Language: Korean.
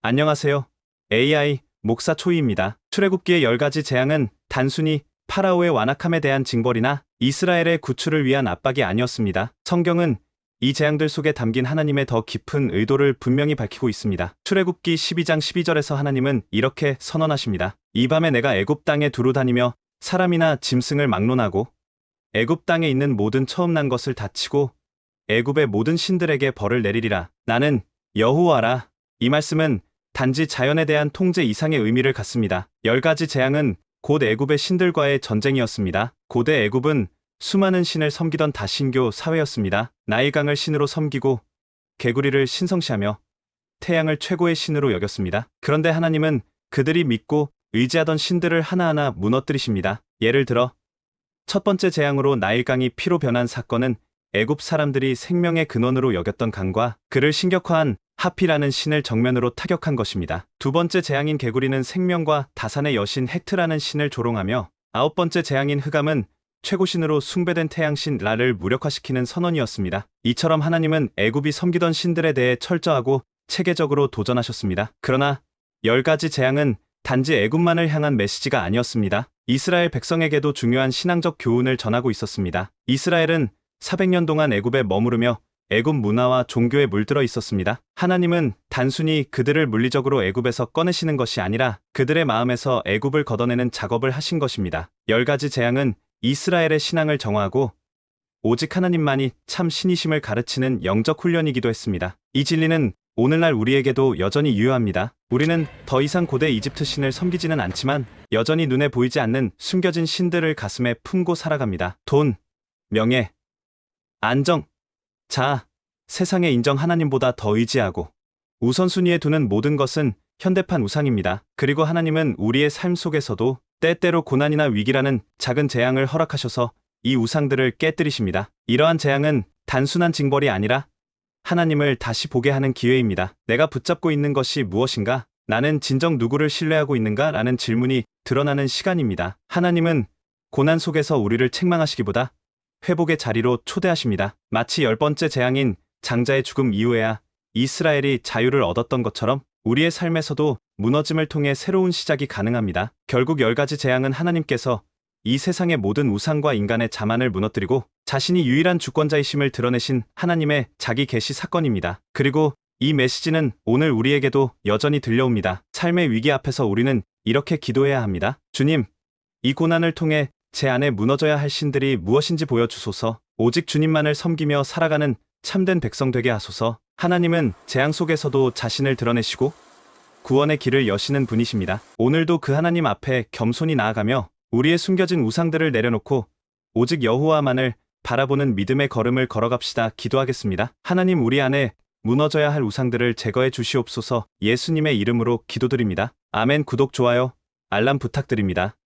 안녕하세요. AI 목사 초이입니다. 출애굽기의 10가지 재앙은 단순히 파라오의 완악함에 대한 징벌이나 이스라엘의 구출을 위한 압박이 아니었습니다. 성경은 이 재앙들 속에 담긴 하나님의 더 깊은 의도를 분명히 밝히고 있습니다. 출애굽기 12장 12절에서 하나님은 이렇게 선언하십니다. 이 밤에 내가 애굽 땅에 두루 다니며 사람이나 짐승을 막론하고 애굽 땅에 있는 모든 처음 난 것을 다치고 애굽의 모든 신들에게 벌을 내리리라. 나는 여호와라. 이 말씀은 단지 자연에 대한 통제 이상의 의미를 갖습니다. 열 가지 재앙은 곧 애굽의 신들과의 전쟁이었습니다. 고대 애굽은 수많은 신을 섬기던 다신교 사회였습니다. 나일강을 신으로 섬기고 개구리를 신성시하며 태양을 최고의 신으로 여겼습니다. 그런데 하나님은 그들이 믿고 의지하던 신들을 하나하나 무너뜨리십니다. 예를 들어 첫 번째 재앙으로 나일강이 피로 변한 사건은 애굽 사람들이 생명의 근원으로 여겼던 강과 그를 신격화한 하피라는 신을 정면으로 타격한 것입니다. 두 번째 재앙인 개구리는 생명과 다산의 여신 헥트라는 신을 조롱하며 아홉 번째 재앙인 흑암은 최고신으로 숭배된 태양신 라를 무력화시키는 선언이었습니다. 이처럼 하나님은 애굽이 섬기던 신들에 대해 철저하고 체계적으로 도전하셨습니다. 그러나 열 가지 재앙은 단지 애굽만을 향한 메시지가 아니었습니다. 이스라엘 백성에게도 중요한 신앙적 교훈을 전하고 있었습니다. 이스라엘은 400년 동안 애굽에 머무르며 애굽 문화와 종교에 물들어 있었습니다. 하나님은 단순히 그들을 물리적으로 애굽에서 꺼내시는 것이 아니라 그들의 마음에서 애굽을 걷어내는 작업을 하신 것입니다. 열 가지 재앙은 이스라엘의 신앙을 정화하고 오직 하나님만이 참 신이심을 가르치는 영적 훈련이기도 했습니다. 이 진리는 오늘날 우리에게도 여전히 유효합니다. 우리는 더 이상 고대 이집트 신을 섬기지는 않지만 여전히 눈에 보이지 않는 숨겨진 신들을 가슴에 품고 살아갑니다. 돈, 명예, 안정, 자, 세상의 인정 하나님보다 더 의지하고 우선순위에 두는 모든 것은 현대판 우상입니다. 그리고 하나님은 우리의 삶 속에서도 때때로 고난이나 위기라는 작은 재앙을 허락하셔서 이 우상들을 깨뜨리십니다. 이러한 재앙은 단순한 징벌이 아니라 하나님을 다시 보게 하는 기회입니다. 내가 붙잡고 있는 것이 무엇인가? 나는 진정 누구를 신뢰하고 있는가? 라는 질문이 드러나는 시간입니다. 하나님은 고난 속에서 우리를 책망하시기보다 회복의 자리로 초대하십니다. 마치 열 번째 재앙인 장자의 죽음 이후에야 이스라엘이 자유를 얻었던 것처럼 우리의 삶에서도 무너짐을 통해 새로운 시작이 가능합니다. 결국 열 가지 재앙은 하나님께서 이 세상의 모든 우상과 인간의 자만을 무너뜨리고 자신이 유일한 주권자이심을 드러내신 하나님의 자기 계시 사건입니다. 그리고 이 메시지는 오늘 우리에게도 여전히 들려옵니다. 삶의 위기 앞에서 우리는 이렇게 기도해야 합니다. 주님, 이 고난을 통해 제 안에 무너져야 할 신들이 무엇인지 보여주소서. 오직 주님만을 섬기며 살아가는 참된 백성 되게 하소서. 하나님은 재앙 속에서도 자신을 드러내시고 구원의 길을 여시는 분이십니다. 오늘도 그 하나님 앞에 겸손히 나아가며 우리의 숨겨진 우상들을 내려놓고 오직 여호와만을 바라보는 믿음의 걸음을 걸어갑시다. 기도하겠습니다. 하나님 우리 안에 무너져야 할 우상들을 제거해 주시옵소서 예수님의 이름으로 기도드립니다. 아멘 구독 좋아요 알람 부탁드립니다.